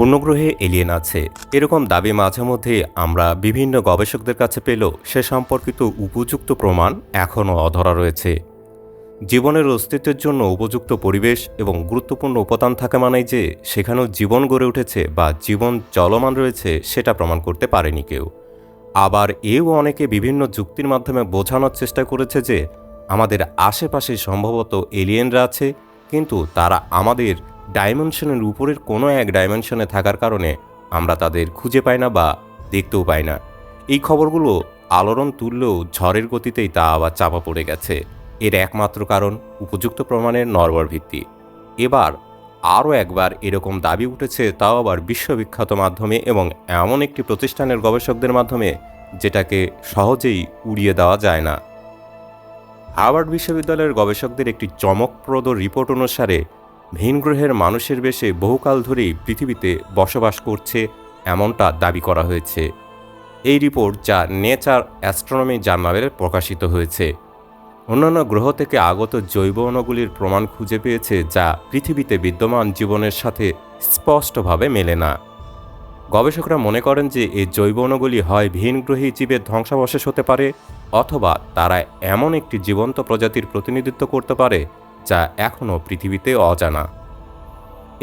অন্য গ্রহে এলিয়েন আছে। এরকম দাবি মাঝে মধ্যে আমরা বিভিন্ন গবেষকদের কাছে পেলেও সে সম্পর্কিত উপযুক্ত প্রমাণ এখনও অধরা রয়েছে। জীবনের অস্তিত্বের জন্য উপযুক্ত পরিবেশ এবং গুরুত্বপূর্ণ উপাদান থাকা মানেই যে সেখানেও জীবন গড়ে উঠেছে বা জীবন চলমান রয়েছে সেটা প্রমাণ করতে পারেনি কেউ। আবার এও অনেকে বিভিন্ন যুক্তির মাধ্যমে বোঝানোর চেষ্টা করেছে যে আমাদের আশেপাশে সম্ভবত এলিয়েনরা আছে, কিন্তু তারা আমাদের ডাইমেনশনের উপরের কোনো এক ডাইমেনশনে থাকার কারণে আমরা তাদের খুঁজে পাই না বা দেখতেও পাই না। এই খবরগুলো আলোড়ন তুললেও ঝড়ের গতিতেই তা আবার চাপা পড়ে গেছে। এর একমাত্র কারণ উপযুক্ত প্রমাণের নরবর ভিত্তি। এবার আরও একবার এরকম দাবি উঠেছে তাও আবার বিশ্ববিখ্যাত মাধ্যমে এবং এমন একটি প্রতিষ্ঠানের গবেষকদের মাধ্যমে যেটাকে সহজেই উড়িয়ে দেওয়া যায় না। হার্ভার্ড বিশ্ববিদ্যালয়ের গবেষকদের একটি চমকপ্রদ রিপোর্ট অনুসারে ভিন গ্রহের মানুষের বেশে বহুকাল ধরেই পৃথিবীতে বসবাস করছে এমনটা দাবি করা হয়েছে। এই রিপোর্ট যা নেচার অ্যাস্ট্রোনমি জার্নালে প্রকাশিত হয়েছে। অন্যান্য গ্রহ থেকে আগত জৈব অণুগুলির প্রমাণ খুঁজে পেয়েছে যা পৃথিবীতে বিদ্যমান জীবনের সাথে স্পষ্টভাবে মেলে না। গবেষকরা মনে করেন যে এই জৈব অণুগুলি হয় ভিনগ্রহী জীবের ধ্বংসাবশেষ হতে পারে অথবা তারা এমন একটি জীবন্ত প্রজাতির প্রতিনিধিত্ব করতে পারে যা এখনও পৃথিবীতে অজানা।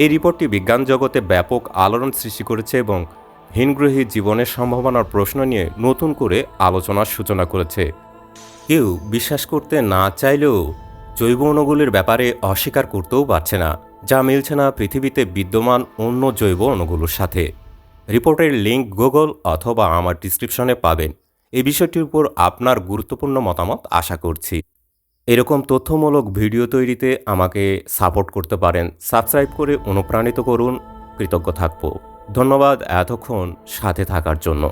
এই রিপোর্টটি বিজ্ঞান জগতে ব্যাপক আলোড়ন সৃষ্টি করেছে এবং ভিনগ্রহী জীবনের সম্ভাবনার প্রশ্ন নিয়ে নতুন করে আলোচনার সূচনা করেছে। কেউ বিশ্বাস করতে না চাইলেও জৈব অণুগুলির ব্যাপারে অস্বীকার করতেও পারছে না, যা মিলছে না পৃথিবীতে বিদ্যমান অন্য জৈব অণুগুলোর সাথে। রিপোর্টের লিঙ্ক গুগল অথবা আমার ডিসক্রিপশনে পাবেন। এই বিষয়টির উপর আপনার গুরুত্বপূর্ণ মতামত আশা করছি। এরকম তথ্যমূলক ভিডিও তৈরিতে আমাকে সাপোর্ট করতে পারেন, সাবস্ক্রাইব করে অনুপ্রাণিত করুন। কৃতজ্ঞ থাকব। ধন্যবাদ এতক্ষণ সাথে থাকার জন্য।